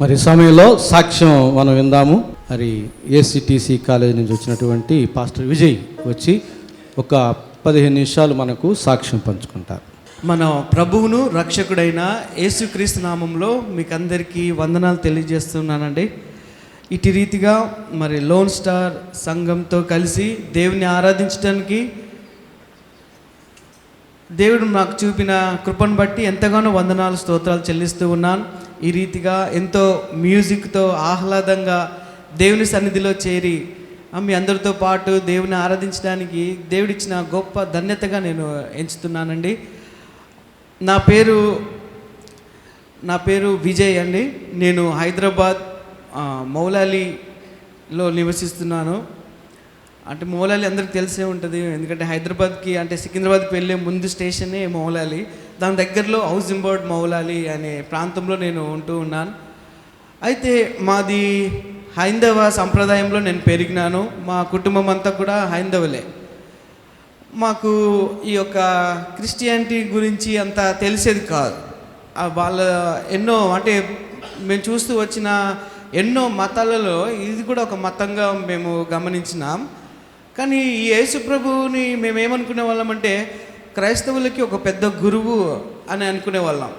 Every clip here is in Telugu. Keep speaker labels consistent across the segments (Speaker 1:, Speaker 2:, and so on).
Speaker 1: మరి సమయంలో సాక్ష్యం మనం విందాము. మరి ఏసీటీసీ కాలేజ్ నుంచి వచ్చినటువంటి పాస్టర్ విజయ్ వచ్చి ఒక పదిహేను నిమిషాలు మనకు సాక్ష్యం పంచుకుంటారు.
Speaker 2: మన ప్రభువును రక్షకుడైన యేసుక్రీస్తు నామంలో మీకు అందరికీ వందనాలు తెలియజేస్తున్నానండి. ఇటు రీతిగా మరి లోన్ స్టార్ సంఘంతో కలిసి దేవుని ఆరాధించడానికి దేవుడు నాకు చూపిన కృపను బట్టి ఎంతగానో వందనాలు స్తోత్రాలు చెల్లిస్తూ ఉన్నాను. ఈ రీతిగా ఎంతో మ్యూజిక్తో ఆహ్లాదంగా దేవుని సన్నిధిలో చేరి మీ అందరితో పాటు దేవుని ఆరాధించడానికి దేవుడిచ్చిన గొప్ప ధన్యతగా నేను ఎంచుతున్నానండి. నా పేరు నా పేరు విజయ్ అండి. నేను హైదరాబాద్ మౌలాలీలో మౌలాలిలో నివసిస్తున్నాను. అంటే మౌలాలి అందరికి తెలిసే ఉంటుంది ఎందుకంటే హైదరాబాద్కి అంటే సికింద్రాబాద్కి వెళ్ళే ముందు స్టేషనే మౌలాలి. దాని దగ్గరలో హౌసింగ్ బోర్డ్ మౌలాలి అనే ప్రాంతంలో నేను ఉంటూ ఉన్నాను. అయితే మాది హైందవ సంప్రదాయంలో నేను పెరిగినాను. మా కుటుంబం అంతా కూడా హైందవులే. మాకు ఈ యొక్క క్రిస్టియానిటీ గురించి అంత తెలిసేది కాదు. వాళ్ళ ఎన్నో అంటే మేము చూస్తూ వచ్చిన ఎన్నో మతాలలో ఇది కూడా ఒక మతంగా మేము గమనించినాం. కానీ ఈ యేసు ప్రభువుని మేము ఏమనుకునే వాళ్ళం అంటే క్రైస్తవులకి ఒక పెద్ద గురువు అని అనుకునే వాళ్ళం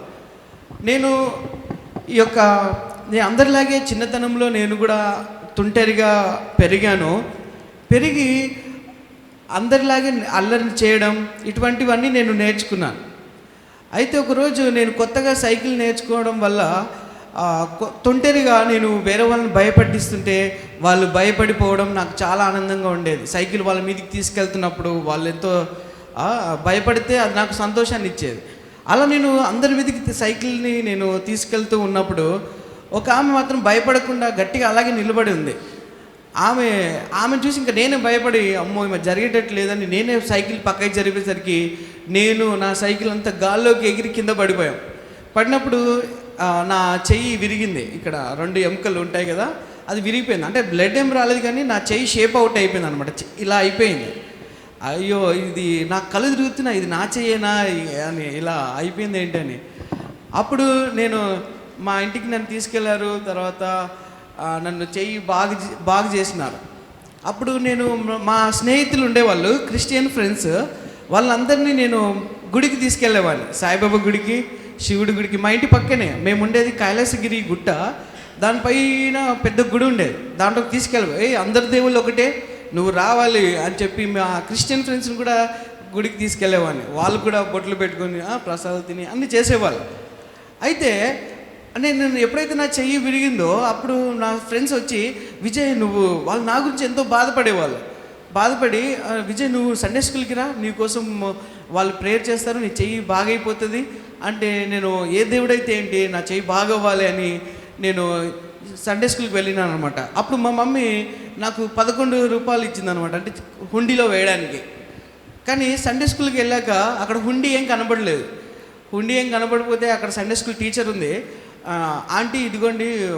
Speaker 2: నేను ఈ యొక్క నేను అందరిలాగే చిన్నతనంలో నేను కూడా తుంటరిగా పెరిగాను. పెరిగి అందరిలాగే అల్లరి చేయడం ఇటువంటివన్నీ నేను నేర్చుకున్నాను. అయితే ఒకరోజు నేను కొత్తగా సైకిల్ నేర్చుకోవడం వల్ల తొంటరిగా నేను వేరే వాళ్ళని భయపట్టిస్తుంటే వాళ్ళు భయపడిపోవడం నాకు చాలా ఆనందంగా ఉండేది. సైకిల్ వాళ్ళ మీదకి తీసుకెళ్తున్నప్పుడు వాళ్ళు ఎంతో భయపడితే అది నాకు సంతోషాన్ని ఇచ్చేది. అలా నేను అందరి మీదకి సైకిల్ని నేను తీసుకెళ్తూ ఉన్నప్పుడు ఒక ఆమె మాత్రం భయపడకుండా గట్టిగా అలాగే నిలబడి ఉంది. ఆమె ఆమె చూసి ఇంకా నేనే భయపడి అమ్మో ఈమె జరిగేటట్టు లేదని నేనే సైకిల్ పక్కకి జరిపేసరికి నేను నా సైకిల్ అంతా గాల్లోకి ఎగిరి కింద పడిపోయాం. పడినప్పుడు నా చెయ్యి విరిగింది. ఇక్కడ రెండు ఎముకలు ఉంటాయి కదా అది విరిగిపోయింది. అంటే బ్లడ్ ఏం రాలేదు కానీ నా చెయ్యి షేప్ అవుట్ అయిపోయింది అనమాట ఇలా అయిపోయింది. అయ్యో ఇది నాకు కళ్ళు తిరుగుతున్నా ఇది నా చెయ్యేనా అని ఇలా అయిపోయింది ఏంటని అప్పుడు నేను మా ఇంటికి నన్ను తీసుకెళ్ళారు తర్వాత నన్ను చెయ్యి బాగు బాగు చేసినారు. అప్పుడు నేను మా స్నేహితులు ఉండేవాళ్ళు క్రిస్టియన్ ఫ్రెండ్స్ వాళ్ళందరినీ నేను గుడికి తీసుకెళ్ళేవాడిని సాయిబాబా గుడికి శివుడి గుడికి మా ఇంటి పక్కనే. మేము ఉండేది కైలాసగిరి గుట్ట. దానిపైన పెద్ద గుడి ఉండేది. దాంట్లోకి తీసుకెళ్ళి అందరి దేవుళ్ళు ఒకటే నువ్వు రావాలి అని చెప్పి మా క్రిస్టియన్ ఫ్రెండ్స్ని కూడా గుడికి తీసుకెళ్ళేవాడిని. వాళ్ళు కూడా బొట్లు పెట్టుకొని ప్రసాదాలు తిని అన్నీ చేసేవాళ్ళు. అయితే నేను నేను ఎప్పుడైతే నా చెయ్యి విరిగిందో అప్పుడు నా ఫ్రెండ్స్ వచ్చి విజయ్ నువ్వు వాళ్ళు నా గురించి ఎంతో బాధపడేవాళ్ళు. బాధపడి విజయ్ నువ్వు సండే స్కూల్కి రా నీకోసం వాళ్ళు ప్రేయర్ చేస్తారు నీ చెయ్యి బాగైపోతుంది. అంటే నేను ఏ దేవుడైతే ఏంటి నా చెయ్యి బాగవ్వాలి అని నేను సండే స్కూల్కి వెళ్ళినాను అనమాట అప్పుడు మా మమ్మీ నాకు పదకొండు రూపాయలు ఇచ్చిందనమాట అంటే హుండీలో వేయడానికి. కానీ సండే స్కూల్కి వెళ్ళాక అక్కడ హుండీ ఏం కనబడలేదు. హుండీ ఏం కనబడిపోతే అక్కడ సండే స్కూల్ టీచర్ ఉంది. ఆంటీ ఇదిగోండి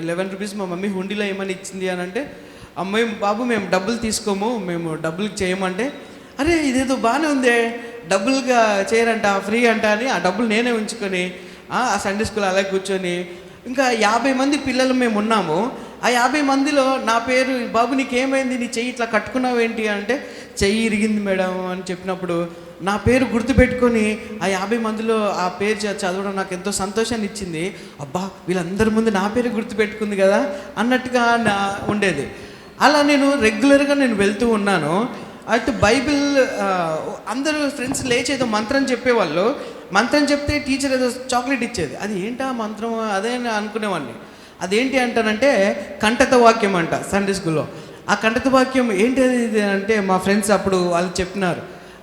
Speaker 2: లెవెన్ రూపీస్ మా మమ్మీ హుండీలో ఏమని ఇచ్చింది? అని అంటే అమ్మాయి బాబు మేము డబ్బులు తీసుకోము మేము డబ్బులు చేయమంటే. అరే ఇదేదో బాగానే ఉందే డబ్బులుగా చేయరంట ఫ్రీ అంట అని ఆ డబ్బులు నేనే ఉంచుకొని ఆ ఆ సండే స్కూల్ అలా కూర్చొని ఇంకా యాభై మంది పిల్లలు మేము ఉన్నాము. ఆ యాభై మందిలో నా పేరు బాబు నీకేమైంది? నీ చెయ్యి ఇట్లా కట్టుకున్నావు ఏంటి? అంటే చెయ్యి ఇరిగింది మేడం అని చెప్పినప్పుడు నా పేరు గుర్తుపెట్టుకొని ఆ యాభై మందిలో ఆ పేరు చదవడం నాకు ఎంతో సంతోషాన్ని ఇచ్చింది. అబ్బా వీళ్ళందరి ముందు నా పేరు గుర్తుపెట్టుకుంది కదా అన్నట్టుగా నా ఉండేది. అలా నేను రెగ్యులర్గా నేను వెళ్తూ ఉన్నాను. అయితే బైబిల్ అందరూ ఫ్రెండ్స్ లేచి ఏదో మంత్రం చెప్పేవాళ్ళు. మంత్రం చెప్తే టీచర్ ఏదో చాక్లెట్ ఇచ్చేది. అది ఏంటా మంత్రం? అదే అనుకునేవాడిని. అదేంటి అంటానంటే కంఠత వాక్యం అంట సండే స్కూల్లో ఆ కంటత వాక్యం ఏంటి అంటే మా ఫ్రెండ్స్ అప్పుడు వాళ్ళు చెప్పినారు.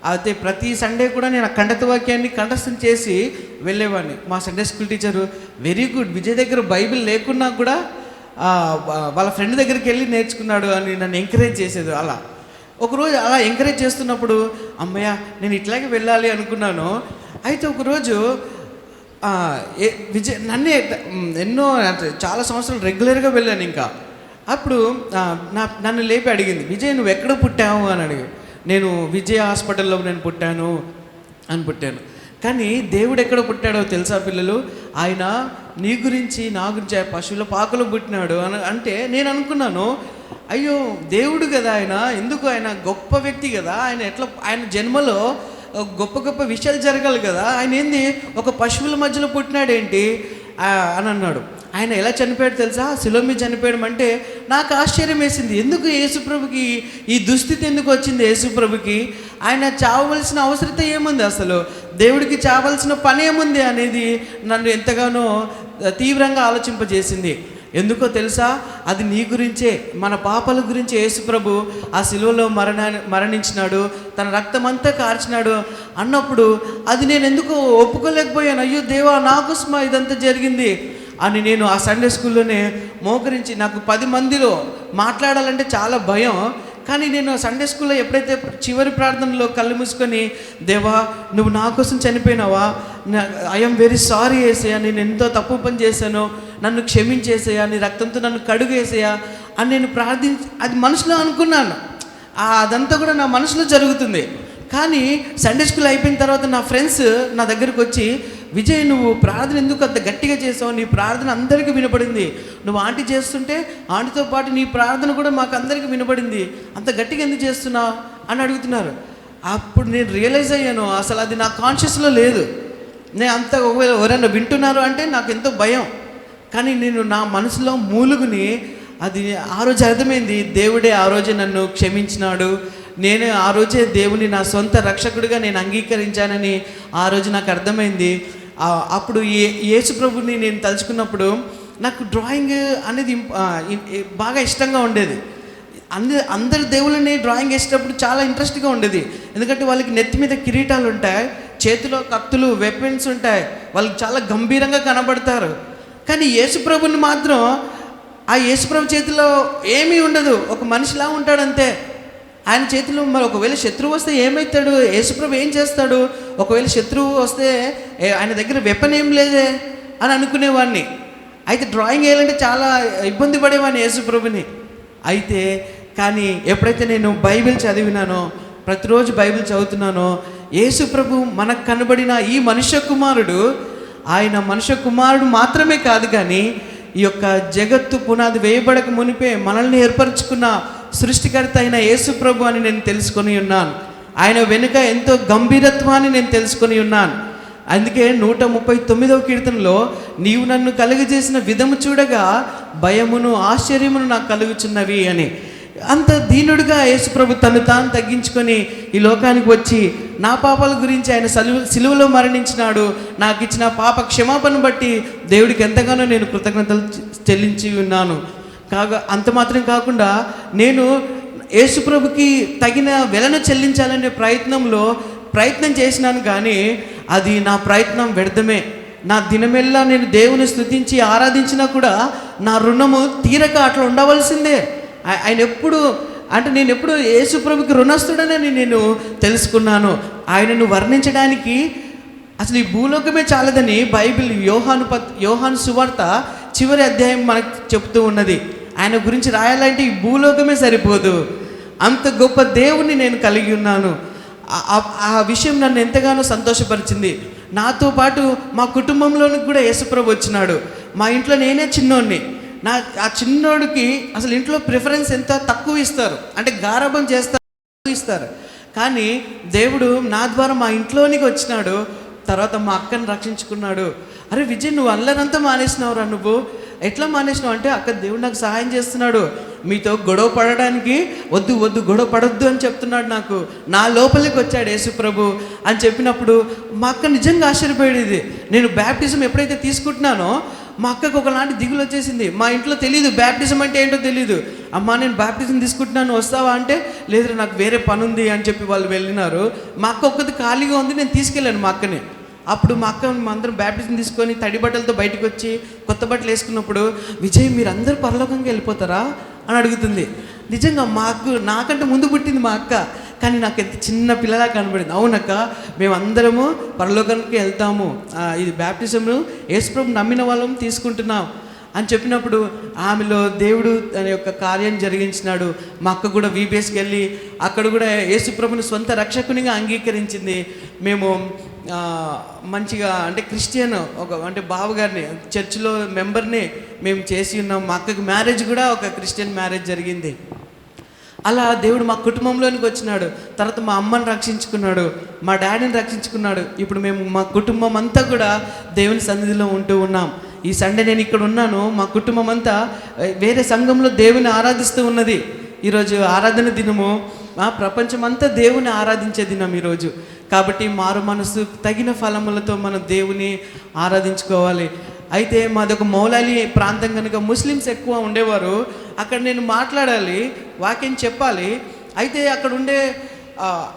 Speaker 2: అయితే ప్రతి సండే కూడా నేను ఆ కంటత వాక్యాన్ని కంఠస్థం చేసి వెళ్ళేవాడిని. మా Sunday school teacher very good Vijay దగ్గర బైబిల్ లేకున్నా కూడా వాళ్ళ ఫ్రెండ్ దగ్గరికి వెళ్ళి నేర్చుకున్నాడు అని నన్ను ఎంకరేజ్ చేసేది అలా. ఒకరోజు అలా ఎంకరేజ్ చేస్తున్నప్పుడు అమ్మయ్య నేను ఇట్లాగే వెళ్ళాలి అనుకున్నాను. అయితే ఒకరోజు విజయ్ నన్నే ఎన్నో అంటే చాలా సంవత్సరాలు రెగ్యులర్గా వెళ్ళాను ఇంకా. అప్పుడు నా నన్ను లేపి అడిగింది విజయ్ నువ్వు ఎక్కడ పుట్టావు? అని అడిగి నేను విజయ్ హాస్పిటల్లో నేను పుట్టాను అని పుట్టాను. కానీ దేవుడు ఎక్కడ పుట్టాడో తెలుసా పిల్లలు? ఆయన నీ గురించి నా గురించి ఆ పశువుల పాకలో పుట్టినాడు అని అంటే నేను అనుకున్నాను అయ్యో దేవుడు కదా ఆయన ఎందుకు ఆయన గొప్ప వ్యక్తి కదా ఆయన ఎట్లా ఆయన జన్మలో గొప్ప గొప్ప విషయాలు జరగాలి కదా. ఆయన ఏంది? ఒక పశువుల మధ్యలో పుట్టినాడేంటి? అని అన్నాడు. ఆయన ఎలా చనిపోయాడు తెలుసా? శిలోమి చనిపోయడం అంటే నాకు ఆశ్చర్యం వేసింది. ఎందుకు యేసుప్రభుకి ఈ దుస్థితి ఎందుకు వచ్చింది యేసుప్రభుకి ఆయన చావవలసిన అవసరత ఏముంది అసలు? దేవుడికి చావలసిన పని ఏముంది అనేది నన్ను ఎంతగానో తీవ్రంగా ఆలోచింపజేసింది. ఎందుకో తెలుసా? అది నీ గురించే. మన పాపల గురించి యేసుప్రభు ఆ శిలువలో మరణ మరణించినాడు తన రక్తమంతా కార్చినాడు అన్నప్పుడు అది నేను ఎందుకు ఒప్పుకోలేకపోయాను. అయ్యో దేవా నా ఇదంతా జరిగింది? అని నేను ఆ సండే స్కూల్లోనే మోకరించి నాకు పది మందిలో మాట్లాడాలంటే చాలా భయం. కానీ నేను సండే స్కూల్లో ఎప్పుడైతే చివరి ప్రార్థనలో కళ్ళు మూసుకొని దేవా నువ్వు నా కోసం చనిపోయినావా? ఐఎమ్ వెరీ సారీ వేసేయా నేను ఎంతో తప్పు పని చేశాను. నన్ను క్షమించేసేయా నీ రక్తంతో నన్ను కడుగేసేయా అని నేను ప్రార్థించి అది మనసులో అనుకున్నాను. అదంతా కూడా నా మనసులో జరుగుతుంది. కానీ సండే స్కూల్ అయిపోయిన తర్వాత నా ఫ్రెండ్స్ నా దగ్గరికి వచ్చి విజయ్ నువ్వు ప్రార్థన ఎందుకు అంత గట్టిగా చేసావు? నీ ప్రార్థన అందరికీ వినపడింది. నువ్వు ఆంటీ చేస్తుంటే ఆంటీతో పాటు నీ ప్రార్థన కూడా మాకు అందరికీ వినపడింది. అంత గట్టిగా ఎందుకు చేస్తున్నావు అని అడుగుతున్నారు. అప్పుడు నేను రియలైజ్ అయ్యాను. అసలు అది నా కాన్షియస్లో లేదు. నేను అంత ఒకవేళ ఎవరైనా వింటున్నారు అంటే నాకు ఎంతో భయం. కానీ నేను నా మనసులో మూలుగుని అది ఆ రోజు అర్థమైంది. దేవుడే ఆ రోజే నన్ను క్షమించినాడు. నేను ఆ రోజే దేవుని నా సొంత రక్షకుడిగా నేను అంగీకరించానని ఆ రోజు నాకు అర్థమైంది. అప్పుడు ఏ యేసు ప్రభుని నేను తలుచుకున్నప్పుడు నాకు డ్రాయింగ్ అనేది బాగా ఇష్టంగా ఉండేది. అందరి అందరి దేవుళ్ళని డ్రాయింగ్ వేసేటప్పుడు చాలా ఇంట్రెస్ట్గా ఉండేది. ఎందుకంటే వాళ్ళకి నెత్తి మీద కిరీటాలు ఉంటాయి చేతిలో కత్తులు వెపన్స్ ఉంటాయి వాళ్ళకి చాలా గంభీరంగా కనబడతారు. కానీ యేసుప్రభుని మాత్రం ఆ యేసుప్రభు చేతిలో ఏమీ ఉండదు. ఒక మనిషిలా ఉంటాడంతే. ఆయన చేతిలో మరి ఒకవేళ శత్రువు వస్తే ఏమవుతాడు యేసుప్రభు ఏం చేస్తాడు? ఒకవేళ శత్రువు వస్తే ఆయన దగ్గర వెపన్ ఏం లేదే అని అనుకునేవాడిని. అయితే డ్రాయింగ్ వేయాలంటే చాలా ఇబ్బంది పడేవాడిని యేసుప్రభుని. అయితే కానీ ఎప్పుడైతే నేను బైబిల్ చదివినానో ప్రతిరోజు బైబిల్ చదువుతున్నానో యేసుప్రభు మనకు కనబడిన ఈ మనుష్య కుమారుడు ఆయన మనుష్య కుమారుడు మాత్రమే కాదు కానీ ఈ యొక్క జగత్తు పునాది వేయబడక మునిపే మనల్ని ఏర్పరచుకున్న సృష్టికర్త అయిన యేసుప్రభు అని నేను తెలుసుకొని ఉన్నాను. ఆయన వెనుక ఎంతో గంభీరత్వాన్ని నేను తెలుసుకొని ఉన్నాను. అందుకే నూట ముప్పై తొమ్మిదవ కీర్తనలో నీవు నన్ను కలుగజేసిన విధము చూడగా భయమును ఆశ్చర్యమును నాకు కలుగుచున్నవి అని. అంత దీనుడుగా యేసుప్రభు తను తాను తగ్గించుకొని ఈ లోకానికి వచ్చి నా పాపాల గురించి ఆయన సలు సిలువలో మరణించినాడు. నాకు ఇచ్చిన పాప క్షమాపణ బట్టి దేవుడికి ఎంతగానో నేను కృతజ్ఞతలు చెల్లించి ఉన్నాను. కాగా అంత మాత్రం కాకుండా నేను యేసుప్రభుకి తగిన వెలను చెల్లించాలనే ప్రయత్నంలో ప్రయత్నం చేసినాను కానీ అది నా ప్రయత్నం వ్యర్థమే. నా దినమెల్లా నేను దేవుని స్తుతించి ఆరాధించినా కూడా నా రుణము తీరక అట్లా ఉండవలసిందే. ఆయన ఎప్పుడు అంటే నేను ఎప్పుడు యేసుప్రభుకి రుణస్తుడనని నేను తెలుసుకున్నాను. ఆయనను వర్ణించడానికి అసలు ఈ భూలోకమే చాలదని బైబిల్ యోహాను పత్ యోహాను సువార్త చివరి అధ్యాయం మనకు చెప్తూ ఉన్నది. ఆయన గురించి రాయాలంటే ఈ భూలోకమే సరిపోదు. అంత గొప్ప దేవుణ్ణి నేను కలిగి ఉన్నాను. ఆ- విషయం నన్ను ఎంతగానో సంతోషపరిచింది. నాతో పాటు మా కుటుంబంలోనికి కూడా యేసుప్రభు వచ్చినాడు. మా ఇంట్లో నేనే చిన్నోడిని. నా ఆ చిన్నోడికి అసలు ఇంట్లో ప్రిఫరెన్స్ ఎంత? తక్కువ ఇస్తారు. అంటే గారాబం చేస్తారు ఇస్తారు. కానీ దేవుడు నా ద్వారా మా ఇంట్లోనికి వచ్చినాడు. తర్వాత మా అక్కని రక్షించుకున్నాడు. అరే విజయ్ నువ్వు అల్లరంతా మానేసినావురా నువ్వు? ఎట్లా మానేసినావు? అంటే అక్కడ దేవుడు నాకు సహాయం చేస్తున్నాడు. మీతో గొడవ పడడానికి వద్దు వద్దు గొడవ పడొద్దు అని చెప్తున్నాడు నాకు. నా లోపలికి వచ్చాడు యేసుప్రభు అని చెప్పినప్పుడు మా అక్క నిజంగా ఆశ్చర్యపోయేది. నేను బ్యాప్టిజం ఎప్పుడైతే తీసుకుంటున్నానో మా అక్కకు ఒకలాంటి దిగులు వచ్చేసింది. మా ఇంట్లో తెలియదు బ్యాప్టిజం అంటే ఏంటో తెలియదు అమ్మా నేను బ్యాప్టిజం తీసుకుంటున్నాను వస్తావా అంటే లేదు నాకు వేరే పని ఉంది అని చెప్పి వాళ్ళు వెళ్ళినారు. మా అక్క ఒక్కది ఖాళీగా ఉంది నేను తీసుకెళ్ళాను మా అక్కని. అప్పుడు మా అక్క మా అందరం బ్యాప్టిజం తీసుకొని తడి బట్టలతో బయటకు వచ్చి కొత్త బట్టలు వేసుకున్నప్పుడు విజయ్ మీరు అందరూ పరలోకంగా వెళ్ళిపోతారా? అని అడుగుతుంది. నిజంగా మాకు నాకంటే ముందు పుట్టింది మా అక్క కానీ నాకు ఎంత చిన్న పిల్లలా కనబడింది. అవునక్క మేమందరము పరలోకానికి వెళ్తాము. ఇది బ్యాప్టిజంను యేసుప్రభు నమ్మిన వాళ్ళం తీసుకుంటున్నాం అని చెప్పినప్పుడు ఆమెలో దేవుడు తన యొక్క కార్యం జరిగించినాడు. మా అక్క కూడా వీబీఎస్కి వెళ్ళి అక్కడ కూడా యేసుప్రభుని సొంత రక్షకునిగా అంగీకరించింది. మేము మంచిగా అంటే క్రిస్టియన్ ఒక అంటే బావగారిని చర్చిలో మెంబర్ని మేము చేసి ఉన్నాం. మా అక్కకి మ్యారేజ్ కూడా ఒక క్రిస్టియన్ మ్యారేజ్ జరిగింది. అలా దేవుడు మా కుటుంబంలోనికి వచ్చినాడు. తర్వాత మా అమ్మని రక్షించుకున్నాడు. మా డాడీని రక్షించుకున్నాడు. ఇప్పుడు మేము మా కుటుంబం అంతా కూడా దేవుని సన్నిధిలో ఉంటూ ఉన్నాం. ఈ సండే నేను ఇక్కడ ఉన్నాను. మా కుటుంబం అంతా వేరే సంఘంలో దేవుని ఆరాధిస్తూ ఉన్నది. ఈరోజు ఆరాధన దినము. ప్రపంచమంతా దేవుని ఆరాధించే దినం ఈరోజు. కాబట్టి మారు మనసు తగిన ఫలములతో మనం దేవుని ఆరాధించుకోవాలి. అయితే మాదొక మౌలాలి ప్రాంతం కనుక ముస్లిమ్స్ ఎక్కువ ఉండేవారు. అక్కడ నేను మాట్లాడాలి వాక్యం చెప్పాలి. అయితే అక్కడ ఉండే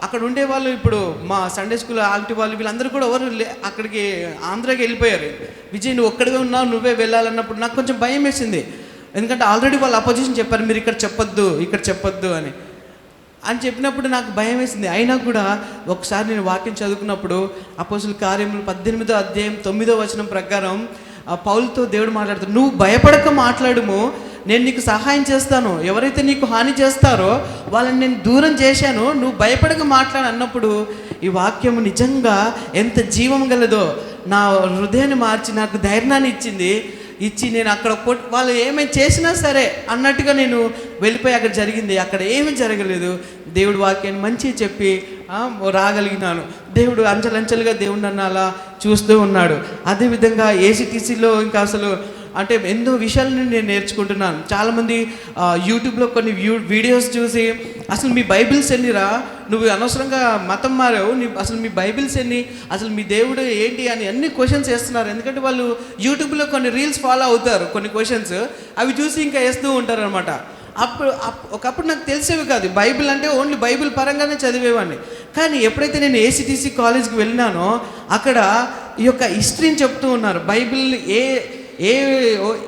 Speaker 2: అక్కడ ఉండే వాళ్ళు ఇప్పుడు మా సండే స్కూల్ ఆల్టీ వాళ్ళు వీళ్ళందరూ కూడా ఎవరు లే- అక్కడికి ఆంధ్రాకి వెళ్ళిపోయారు. విజయ్ నువ్వు ఒక్కడిగా ఉన్నావు నువ్వే వెళ్ళాలన్నప్పుడు నాకు కొంచెం భయం వేసింది. ఎందుకంటే ఆల్రెడీ వాళ్ళు అపోజిషన్ చెప్పారు మీరు ఇక్కడ చెప్పొద్దు ఇక్కడ చెప్పొద్దు అని. అని చెప్పినప్పుడు నాకు భయం వేసింది. అయినా కూడా ఒకసారి నేను వాక్యం చదువుకున్నప్పుడు అపోసుల కార్యములు పద్దెనిమిదో అధ్యాయం తొమ్మిదో వచనం ప్రకారం పౌలతో దేవుడు మాట్లాడుతాడు నువ్వు భయపడక మాట్లాడము. నేను నీకు సహాయం చేస్తాను. ఎవరైతే నీకు హాని చేస్తారో వాళ్ళని నేను దూరం చేశాను. నువ్వు భయపడక మాట్లాడు అన్నప్పుడు ఈ వాక్యం నిజంగా ఎంత జీవం గలదో నా హృదయాన్ని మార్చి నాకు ధైర్యాన్ని ఇచ్చింది. ఇచ్చి నేను అక్కడ వాళ్ళు ఏమైనా చేసినా సరే అన్నట్టుగా నేను వెళ్ళిపోయి అక్కడ జరిగింది. అక్కడ ఏమీ జరగలేదు. దేవుడు వాక్యాన్ని మంచి చెప్పి రాగలిగినాను. దేవుడు అంచెలంచెలుగా దేవుడు నన్ను అలా చూస్తూ ఉన్నాడు. అదేవిధంగా ఏసీటీసీలో ఇంకా అసలు అంటే ఎన్నో విషయాలను నేను నేర్చుకుంటున్నాను. చాలామంది యూట్యూబ్లో కొన్ని వ్యూ వీడియోస్ చూసి అసలు మీ బైబిల్స్ ఎన్నిరా? నువ్వు అనవసరంగా మతం మారావు. నీ అసలు మీ బైబిల్స్ ఎన్ని? అసలు మీ దేవుడు ఏంటి? అని అన్ని క్వశ్చన్స్ వేస్తున్నారు. ఎందుకంటే వాళ్ళు యూట్యూబ్లో కొన్ని రీల్స్ ఫాలో అవుతారు కొన్ని క్వశ్చన్స్ అవి చూసి ఇంకా వేస్తూ ఉంటారు అనమాట అప్పుడు అప్- ఒకప్పుడు నాకు తెలిసేవి కాదు. బైబిల్ అంటే ఓన్లీ బైబిల్ పరంగానే చదివేవాడిని. కానీ ఎప్పుడైతే నేను ఏసీటీసీ కాలేజ్కి వెళ్ళినానో అక్కడ ఈ యొక్క హిస్టరీని చెప్తూ ఉన్నారు. బైబిల్ ఏ ఏ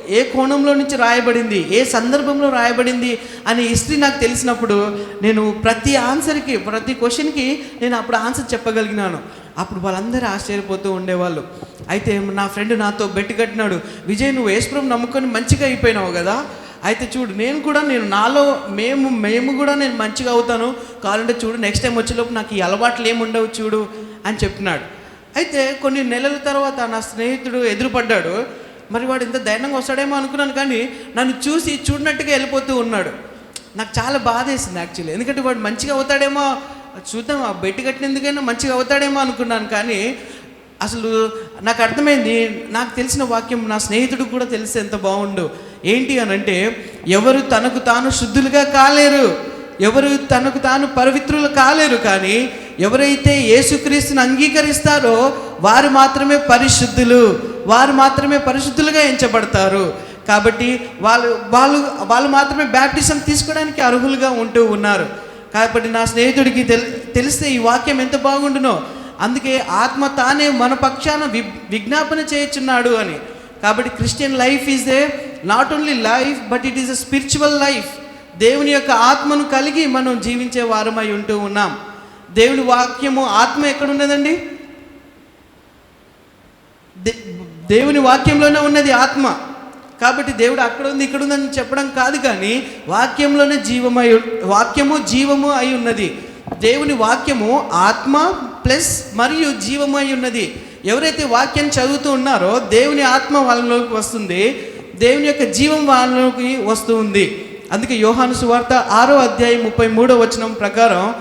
Speaker 2: ఏ కోణంలో నుంచి రాయబడింది ఏ సందర్భంలో రాయబడింది అనే హిస్టరీ నాకు తెలిసినప్పుడు నేను ప్రతి ఆన్సర్కి ప్రతి క్వశ్చన్కి నేను అప్పుడు ఆన్సర్ చెప్పగలిగినాను. అప్పుడు వాళ్ళందరూ ఆశ్చర్యపోతూ ఉండేవాళ్ళు. అయితే నా ఫ్రెండ్ నాతో బెట్టి కట్టినాడు విజయ్ నువ్వు యేసుప్రభు నమ్ముకొని మంచిగా అయిపోయినావు కదా? అయితే చూడు నేను కూడా నేను నాలో మేము మేము కూడా నేను మంచిగా అవుతాను. కావాలంటే చూడు నెక్స్ట్ టైం వచ్చేలోపు నాకు ఈ అలవాట్లు ఏముండవు చూడు అని చెప్పినాడు. అయితే కొన్ని నెలల తర్వాత నా స్నేహితుడు ఎదురుపడ్డాడు. మరి వాడు ఇంత ధైర్యంగా వస్తాడేమో అనుకున్నాను కానీ నన్ను చూసి చూడనట్టుగా వెళ్ళిపోతూ ఉన్నాడు. నాకు చాలా బాధ వేసింది యాక్చువల్లీ ఎందుకంటే వాడు మంచిగా అవుతాడేమో చూద్దాం ఆ బెట్టి కట్టినందుకైనా మంచిగా అవుతాడేమో అనుకున్నాను కానీ అసలు నాకు అర్థమైంది నాకు తెలిసిన వాక్యం నా స్నేహితుడు కూడా తెలిసి ఎంత బాగుండు. ఏంటి అని అంటే ఎవరు తనకు తాను శుద్ధులుగా కాలేరు ఎవరు తనకు తాను పవిత్రులు కాలేరు కానీ ఎవరైతే యేసుక్రీస్తుని అంగీకరిస్తారో వారు మాత్రమే పరిశుద్ధులు. వారు మాత్రమే పరిశుద్ధులుగా ఎంచబడతారు. కాబట్టి వాళ్ళు వాళ్ళు వాళ్ళు మాత్రమే బ్యాప్టిజం తీసుకోవడానికి అర్హులుగా ఉంటూ ఉన్నారు. కాబట్టి నా స్నేహితుడికి తెల్ తెలిస్తే ఈ వాక్యం ఎంత బాగుండునో. అందుకే ఆత్మ తానే మన పక్షాన వి విజ్ఞాపన చేయుచున్నాడు అని. కాబట్టి Christian life is a not only life but it is a spiritual life. దేవుని యొక్క ఆత్మను కలిగి మనం జీవించే వారమై ఉంటూ ఉన్నాం. దేవుని వాక్యము ఆత్మ ఎక్కడ ఉన్నదండి? దే- దేవుని వాక్యంలోనే ఉన్నది ఆత్మ. కాబట్టి దేవుడు అక్కడ ఉంది ఇక్కడ ఉందని చెప్పడం కాదు కానీ వాక్యంలోనే జీవమై వాక్యము జీవము అయి ఉన్నది. దేవుని వాక్యము ఆత్మ ప్లస్ మరియు జీవమై అయి ఉన్నది. ఎవరైతే వాక్యం చదువుతూ ఉన్నారో దేవుని ఆత్మ వాళ్ళలోకి వస్తుంది దేవుని యొక్క జీవం వాళ్ళలోకి వస్తూ ఉంది. అందుకే యోహాను సువార్త ఆరో అధ్యాయం ముప్పై మూడో వచనం ప్రకారం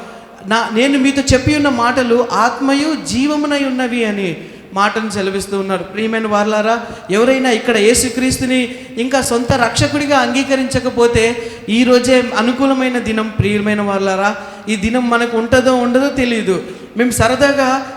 Speaker 2: నా నేను మీతో చెప్పి ఉన్న మాటలు ఆత్మయు జీవమునై ఉన్నవి అని. మాటను సెలవిస్తూ ఉన్నారు. ప్రియమైన వార్లారా ఎవరైనా ఇక్కడ యేసుక్రీస్తుని ఇంకా సొంత రక్షకుడిగా అంగీకరించకపోతే ఈ రోజే అనుకూలమైన దినం. ప్రియమైన వార్లారా ఈ దినం మనకు ఉంటుందో ఉండదో తెలియదు మేము సరదాగా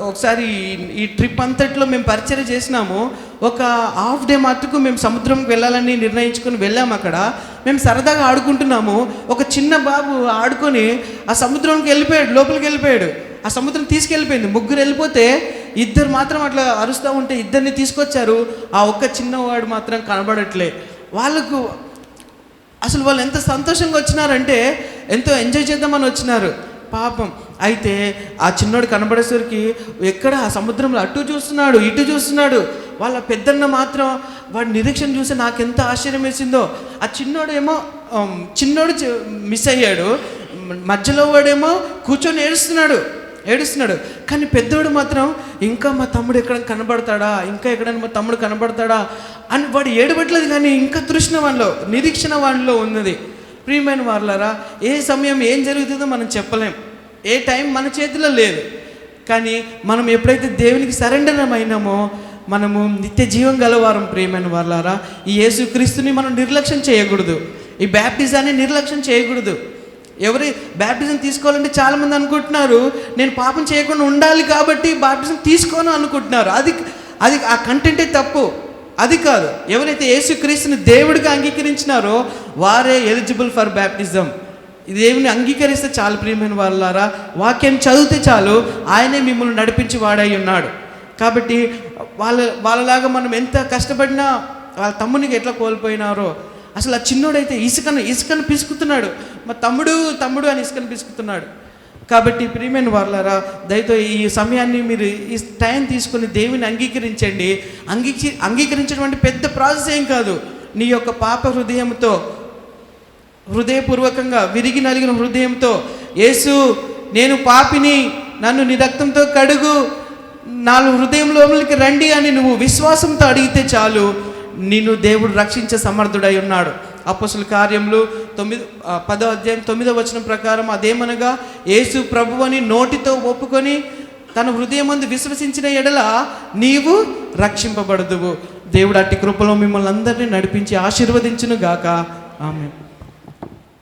Speaker 2: ఒకసారి ఈ- ఈ ట్రిప్ అంతట్లో మేము పరిచయం చేసినాము. ఒక హాఫ్ డే మట్టుకు మేము సముద్రంకి వెళ్ళాలని నిర్ణయించుకొని వెళ్ళాము అక్కడ. మేము సరదాగా ఆడుకుంటున్నాము. ఒక చిన్న బాబు ఆడుకొని ఆ సముద్రంకి వెళ్ళిపోయాడు లోపలికి వెళ్ళిపోయాడు. ఆ సముద్రం తీసుకెళ్ళిపోయింది. ముగ్గురు వెళ్ళిపోతే ఇద్దరు మాత్రం అట్లా అరుస్తూ ఉంటే ఇద్దరిని తీసుకొచ్చారు. ఆ ఒక్క చిన్నవాడు మాత్రం కనబడట్లే. వాళ్ళకు అసలు వాళ్ళు ఎంత సంతోషంగా వచ్చినారంటే ఎంతో ఎంజాయ్ చేద్దామని వచ్చినారు. పాపం. అయితే ఆ చిన్నోడు కనబడేసరికి ఎక్కడ ఆ సముద్రంలో అటు చూస్తున్నాడు ఇటు చూస్తున్నాడు. వాళ్ళ పెద్దన్న మాత్రం వాడి నిరీక్షణ చూసి నాకు ఎంత ఆశ్చర్యం వేసిందో. ఆ చిన్నోడు ఏమో చిన్నోడు మిస్ అయ్యాడు. మధ్యలో వాడేమో కూర్చొని ఏడుస్తున్నాడు. ఏడుస్తున్నాడు. కానీ పెద్దోడు మాత్రం ఇంకా మా తమ్ముడు ఎక్కడ కనబడతాడా? ఇంకా ఎక్కడైనా మా తమ్ముడు కనబడతాడా? అని వాడు ఏడబట్లేదు కానీ ఇంకా తృష్ణ వానిలో నిరీక్షణ వానిలో ఉన్నది. ప్రియమైన వారులారా ఏ సమయం ఏం జరుగుతుందో మనం చెప్పలేం. ఏ టైం మన చేతిలో లేదు. కానీ మనం ఎప్పుడైతే దేవునికి సరెండర్ అయినామో మనము నిత్య జీవం గలవారం ప్రియమైన వాళ్ళారా ఈ యేసుక్రీస్తుని మనం నిర్లక్ష్యం చేయకూడదు. ఈ బ్యాప్టిజాన్ని నిర్లక్ష్యం చేయకూడదు. ఎవరి బ్యాప్టిజం తీసుకోవాలంటే చాలామంది అనుకుంటున్నారు నేను పాపం చేయకుండా ఉండాలి కాబట్టి బ్యాప్టిజం తీసుకోను అనుకుంటున్నారు. అది అది ఆ కంటెంటే తప్పు. అది కాదు. ఎవరైతే యేసుక్రీస్తుని దేవుడిగా అంగీకరించినారో వారే ఎలిజిబుల్ ఫర్ బ్యాప్టిజం దేవుని అంగీకరిస్తే చాలు ప్రియమైన వాళ్ళారా వాక్యం చదివితే చాలు ఆయనే మిమ్మల్ని నడిపించి వాడై ఉన్నాడు. కాబట్టి వాళ్ళ వాళ్ళలాగా మనం ఎంత కష్టపడినా వాళ్ళ తమ్మునికి ఎట్లా కోల్పోయినారో అసలు ఆ చిన్నోడైతే ఇసుకను ఇసుకను పిసుకుతున్నాడు. మా తమ్ముడు తమ్ముడు అని ఇసుకను పిసుకుతున్నాడు. కాబట్టి ప్రియమైన వాళ్ళారా దయతో ఈ సమయాన్ని మీరు ఈ టైం తీసుకొని దేవుని అంగీకరించండి. అంగీకరి అంగీకరించడం అంటే పెద్ద ప్రాసెస్ ఏం కాదు. నీ యొక్క పాప హృదయంతో హృదయపూర్వకంగా విరిగి నలిగిన హృదయంతో యేసు నేను పాపిని నన్ను నీ రక్తంతో కడుగు. నాలుగు హృదయంలోకి రండి అని నువ్వు విశ్వాసంతో అడిగితే చాలు. నిన్ను దేవుడు రక్షించే సమర్థుడై ఉన్నాడు. అప్పసుల కార్యములు తొమ్మిది పదో అధ్యాయం తొమ్మిదో వచనం ప్రకారం అదేమనగా యేసు ప్రభు అని నోటితో ఒప్పుకొని తన హృదయమందు విశ్వసించిన ఎడల నీవు రక్షింపబడదువు. దేవుడు అట్టి కృపలో మిమ్మల్ని అందరినీ నడిపించి ఆశీర్వదించును గాక ఆమె